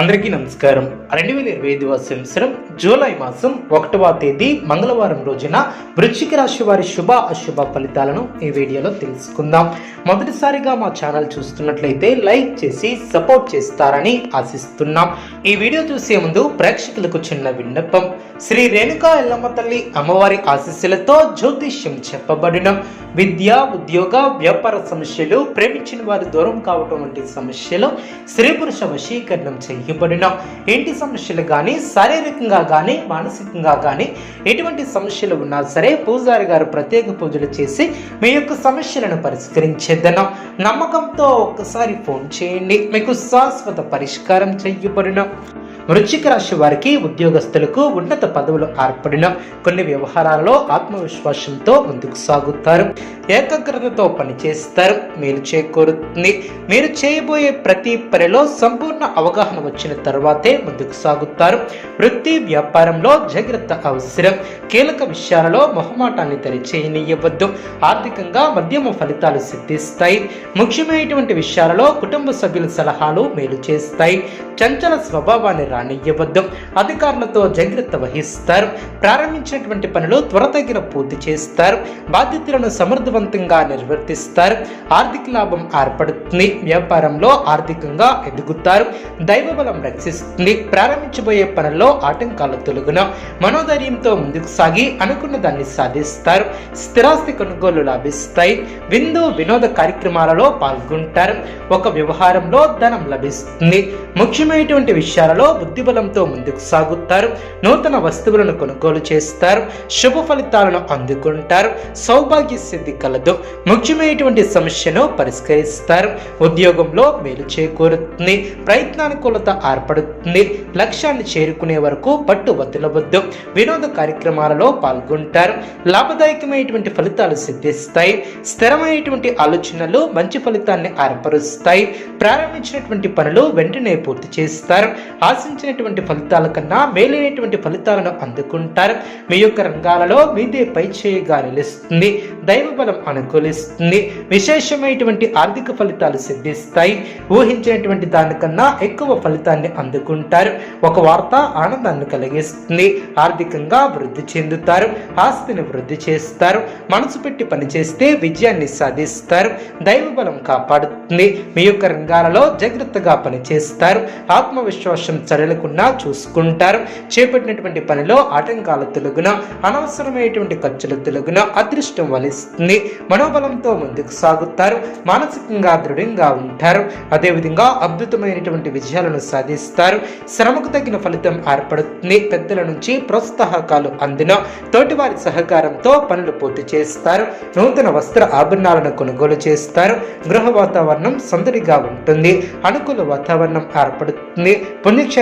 అందరికీ నమస్కారం. రెండు వేల ఇరవై ఐదవ సంవత్సరం జూలై మాసం ఒకటవ తేదీ మంగళవారం రోజున వృశ్చిక రాశి వారి శుభ అశుభ ఫలితాలను ఈ వీడియోలో తెలుసుకుందాం. మొదటిసారిగా మా ఛానల్ చూస్తున్నట్లయితే లైక్ చేసి సపోర్ట్ చేస్తారని ఆశిస్తున్నాం. ఈ వీడియో చూసే ముందు ప్రేక్షకులకు చిన్న విన్నపం. శ్రీ రేణుకా ఎల్లమ్మ తల్లి అమ్మవారి ఆశీస్సులతో జ్యోతిష్యం చెప్పబడిన. విద్య ఉద్యోగ వ్యాపార సమస్యలు ప్రేమించిన వారు దూరం కావటం వంటి సమస్యలు స్త్రీ పురుష వశీకరణం చిక్కిపడినాం ఇంటి సమస్యలు కానీ శారీరకంగా కానీ మానసికంగా కానీ ఎటువంటి సమస్యలు ఉన్నా సరే పూజారి గారు ప్రత్యేక పూజలు చేసి మీ యొక్క సమస్యలను పరిష్కరించేద్దను నమ్మకంతో ఒక్కసారి ఫోన్ చేయండి. మీకు శాశ్వత పరిష్కారం చేయబడిన. వృశ్చిక రాశి వారికి ఉద్యోగస్తులకు ఉన్నత పదవులు ఏర్పడిన కొన్ని వ్యవహారాలలో ఆత్మవిశ్వాసంతో ముందుకు సాగుతారు. ఏకాగ్రతతో పనిచేస్తారు. మీరు చేకూరుతుంది. మీరు చేయబోయే ప్రతి పనిలో సంపూర్ణ అవగాహన వచ్చిన తర్వాతే ముందుకు సాగుతారు. వృత్తి వ్యాపారంలో జాగ్రత్త అవసరం. కీలక విషయాలలో మొహమాటాన్ని తెరిచేయనివ్వద్దు. ఆర్థికంగా మధ్యమ ఫలితాలు సిద్ధిస్తాయి. ముఖ్యమైనటువంటి విషయాలలో కుటుంబ సభ్యుల సలహాలు మేలు చేస్తాయి. చంచల స్వభావాన్ని రానియ్యవద్దు అధికారులతో జాగ్రత్త వహిస్తారు. ప్రారంభించినటువంటి పనులు త్వరతగిన పూర్తి చేస్తారు. బాధ్యతలను సమర్థవంతంగా నిర్వర్తిస్తారు. ఆర్థిక లాభం ఏర్పడుతుంది. వ్యాపారంలో ఆర్థికంగా ఎదుగుతారు. దైవబలం రక్షిస్తుంది. ప్రారంభించబోయే పనుల్లో ఆటంకాలు తొలగున. మనోధైర్యంతో ముందుకు సాగి అనుకున్న దాన్ని సాధిస్తారు. స్థిరాస్తి కొనుగోలు లాభిస్తాయి. విందు వినోద కార్యక్రమాలలో పాల్గొంటారు. ఒక వ్యవహారంలో ధనం లభిస్తుంది. ముఖ్యమైనటువంటి విషయాలలో బుద్ధిబలంతో ముందుకు సాగుతారు. నూతన వస్తువులను కొనుగోలు చేస్తారు. శుభ ఫలితాలను అందుకుంటారు. సౌభాగ్య సిద్ధి కలదు. ముఖ్యమైనటువంటి సమస్యను పరిష్కరిస్తారు. ఉద్యోగంలో మేలు చేకూరుతుంది. ప్రయత్నానుకూలత ఏర్పడుతుంది. లక్ష్యాన్ని చేరుకునే వరకు పట్టు వదలవద్దు. వినోద కార్యక్రమాలలో పాల్గొంటారు. లాభదాయకమైనటువంటి ఫలితాలు సిద్ధిస్తాయి. స్థిరమైనటువంటి ఆలోచనలు మంచి ఫలితాన్ని ఏర్పరుస్తాయి. ప్రారంభించినటువంటి పనులు వెంటనే పూర్తి చేస్తారు. ఆశించినటువంటి ఫలితాల కన్నా మేలైనటువంటి ఫలితాలను అందుకుంటారు. మీ యొక్క రంగాలలో మీదే పై చేయిగా నిలుస్తుంది దైవబలం అనుకూలిస్తుంది. విశేషమైనటువంటి ఆర్థిక ఫలితాలు సిద్ధిస్తాయి. ఊహించినటువంటి దానికన్నా ఎక్కువ ఫలితాన్ని అందుకుంటారు. ఒక వార్త ఆనందాన్ని కలిగిస్తుంది. ఆర్థికంగా వృద్ధి చెందుతారు. ఆస్తిని వృద్ధి చేస్తారు. మనసు పెట్టి పనిచేస్తే విజయాన్ని సాధిస్తారు. దైవబలం కాపాడుతుంది. మీ యొక్క రంగాలలో జాగ్రత్తగా పనిచేస్తారు ఆత్మవిశ్వాసం చడలకుండా చూసుకుంటారు. చేపట్టినటువంటి పనిలో ఆటంకాల తొలగున అనవసరమైనటువంటి ఖర్చుల తొలగున అదృష్టం వలిస్తుంది. మనోబలంతో ముందుకు సాగుతారు. మానసికంగా దృఢంగా ఉంటారు. అదేవిధంగా అద్భుతమైనటువంటి విజయాలను సాధిస్తారు. శ్రమకు తగిన ఫలితం ఏర్పడుతుంది. పెద్దల నుంచి ప్రోత్సాహకాలు అందిన తోటివారి సహకారంతో పనులు పూర్తి చేస్తారు. నూతన వస్త్ర ఆభరణాలను కొనుగోలు చేస్తారు. గృహ వాతావరణం సందడిగా ఉంటుంది. అనుకూల వాతావరణం ఏర్పడుతుంది.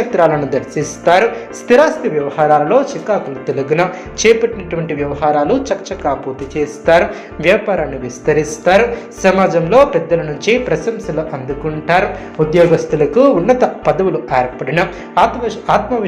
పుణ్యక్షేత్రాలను దర్శిస్తారు. స్థిరాస్తి వ్యవహారాలలో చికాకులు తెలుగున చేపట్టినటువంటి వ్యవహారాలు చకచకా పూర్తి చేస్తారు. వ్యాపారాన్ని విస్తరిస్తారు. సమాజంలో పెద్దల నుంచి ప్రశంసలు అందుకుంటారు. ఉద్యోగస్తులకు ఉన్నత పదవులు ఏర్పడిన ఆత్మ ఆత్మవిశ్వాసం